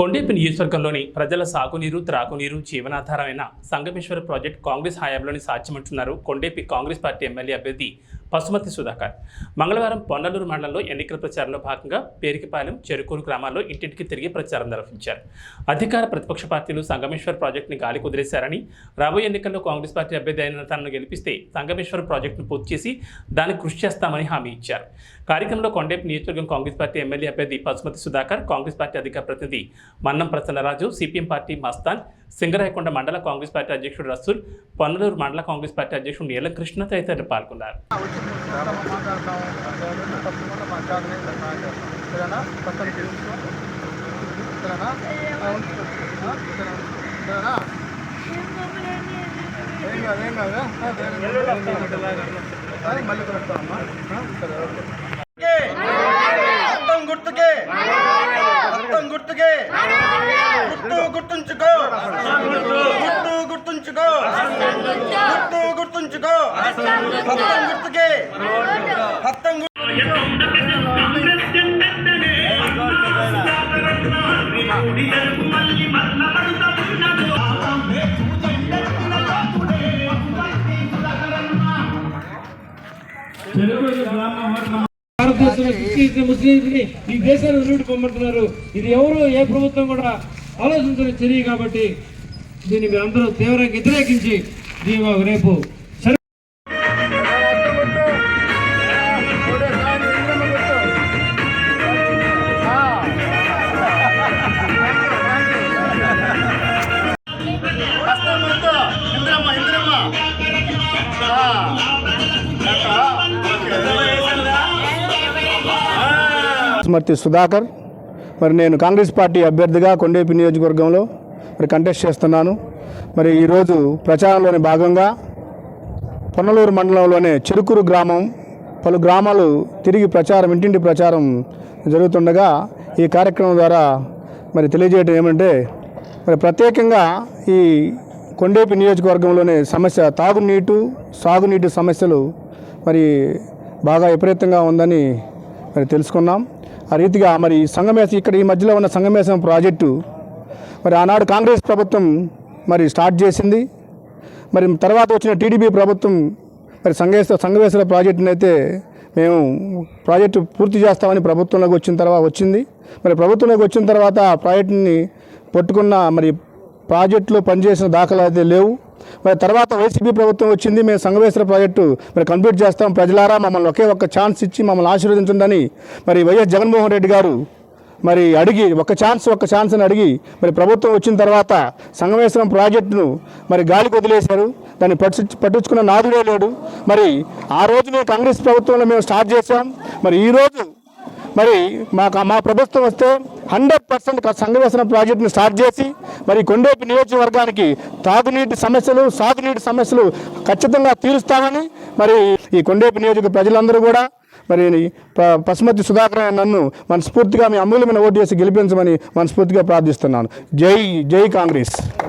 కొండేపి నియోజకవర్గంలోని ప్రజల సాగునీరు త్రాగునీరు జీవనాధారమైన సంగమేశ్వర ప్రాజెక్ట్ కాంగ్రెస్ హయాంలోని సాధ్యమంటున్నారు కొండేపి కాంగ్రెస్ పార్టీ ఎమ్మెల్యే అభ్యర్థి పశుమతి సుధాకర్. మంగళవారం పొన్నలూరు మండలంలో ఎన్నికల ప్రచారంలో భాగంగా పేరికిపాలెం చెరుకూరు గ్రామాల్లో ఇంటింటికి తిరిగి ప్రచారం నిర్వహించారు. అధికార ప్రతిపక్ష పార్టీలు సంగమేశ్వర ప్రాజెక్టుని గాలి కుదిరేశారని రాబోయే ఎన్నికల్లో కాంగ్రెస్ పార్టీ అభ్యర్థి అయిన తనను గెలిపిస్తే సంగమేశ్వర ప్రాజెక్టును పూర్తి చేసి దానికి కృషి చేస్తామని హామీ ఇచ్చారు. కార్యక్రమంలో కొండేపు నియోజకవర్గం కాంగ్రెస్ పార్టీ ఎమ్మెల్యే అభ్యర్థి పశుమతి సుధాకర్ కాంగ్రెస్ పార్టీ అధికార ప్రతినిధి Mannam Prasannaraju CPM party Mastan Singarayakonda mandal Congress party అధ్యక్షుడు రసూల్ పొన్నలూరు మండల కాంగ్రెస్ పార్టీ అధ్యక్షుడు నీలం కృష్ణ తదితరులు పాల్గొన్నారు. మాట్లాడతాము గుర్తు గుర్తుంచుకో. గుర్తు గుర్తుంచుకో. గుర్తు గుర్తుంచుకో. అర్థం గుర్తుకే. మొత్తం తెలుగు గ్రామ సృష్టించిన ముస్లింస్ని ఈ దేశాన్ని వదిలిపెట్టి పొమ్మంటున్నారు ఇది ఎవరు ఏ ప్రభుత్వం కూడా ఆలోచించిన చర్య కాబట్టి దీన్ని మీరు అందరూ తీవ్రంగా వ్యతిరేకించి దీని రేపు ఆ. సుధాకర్ మరి నేను కాంగ్రెస్ పార్టీ అభ్యర్థిగా కొండేపి నియోజకవర్గంలో మరి కంటెస్ట్ చేస్తున్నాను మరి ఈరోజు ప్రచారంలోని భాగంగా పొన్నలూరు మండలంలోని చెరుకూరు గ్రామం పలు గ్రామాలు తిరిగి ప్రచారం ఇంటింటి ప్రచారం జరుగుతుండగా ఈ కార్యక్రమం ద్వారా మరి తెలియజేయడం ఏమంటే మరి ప్రత్యేకంగా ఈ కొండేపి నియోజకవర్గంలోని సమస్య తాగునీటు సాగునీటి సమస్యలు మరి బాగా విపరీతంగా ఉందని మరి తెలుసుకున్నాం. ఆ రీతిగా మరి సంగమేశం ఇక్కడ ఈ మధ్యలో ఉన్న సంగమేశం ప్రాజెక్టు మరి ఆనాడు కాంగ్రెస్ ప్రభుత్వం మరి స్టార్ట్ చేసింది. మరి తర్వాత వచ్చిన టీడీపీ ప్రభుత్వం మరి సంగేశ్వర సంగమేశ్వర ప్రాజెక్టుని అయితే మేము ప్రాజెక్టు పూర్తి చేస్తామని ప్రభుత్వంలోకి వచ్చిన తర్వాత వచ్చింది. మరి ప్రభుత్వంలోకి వచ్చిన తర్వాత ఆ ప్రాజెక్టుని పట్టుకున్న మరి ప్రాజెక్టులో పనిచేసిన దాఖలు అయితే లేవు. మరి తర్వాత వైసీపీ ప్రభుత్వం వచ్చింది మేము సంగమేశ్వర ప్రాజెక్టు మరి కంప్లీట్ చేస్తాం. ప్రజలారా మమ్మల్ని ఒకే ఒక్క ఛాన్స్ ఇచ్చి మమ్మల్ని ఆశీర్వదించండి మరి వైఎస్ జగన్మోహన్ రెడ్డి గారు మరి అడిగి ఒక ఛాన్స్ ఒక ఛాన్స్ అని అడిగి మరి ప్రభుత్వం వచ్చిన తర్వాత సంగమేశ్వరం ప్రాజెక్టును మరి గాలికి వదిలేశారు. దాన్ని పట్టు పట్టించుకున్న నాదుడే లేడు. మరి ఆ రోజు మేము కాంగ్రెస్ ప్రభుత్వంలో మేము స్టార్ట్ చేశాం. మరి ఈరోజు మరి మాకు మా ప్రభుత్వం వస్తే హండ్రెడ్ పర్సెంట్ సంగవేశన ప్రాజెక్టును స్టార్ట్ చేసి మరి కొండేపు నియోజకవర్గానికి తాగునీటి సమస్యలు సాగునీటి సమస్యలు ఖచ్చితంగా తీరుస్తామని మరి ఈ కొండేపు నియోజక ప్రజలందరూ కూడా మరి పశుమతి సుధాకర్ నన్ను మనస్ఫూర్తిగా మీ అమూల్యమైన ఓటు చేసి గెలిపించమని మనస్ఫూర్తిగా ప్రార్థిస్తున్నాను. జై జై కాంగ్రెస్.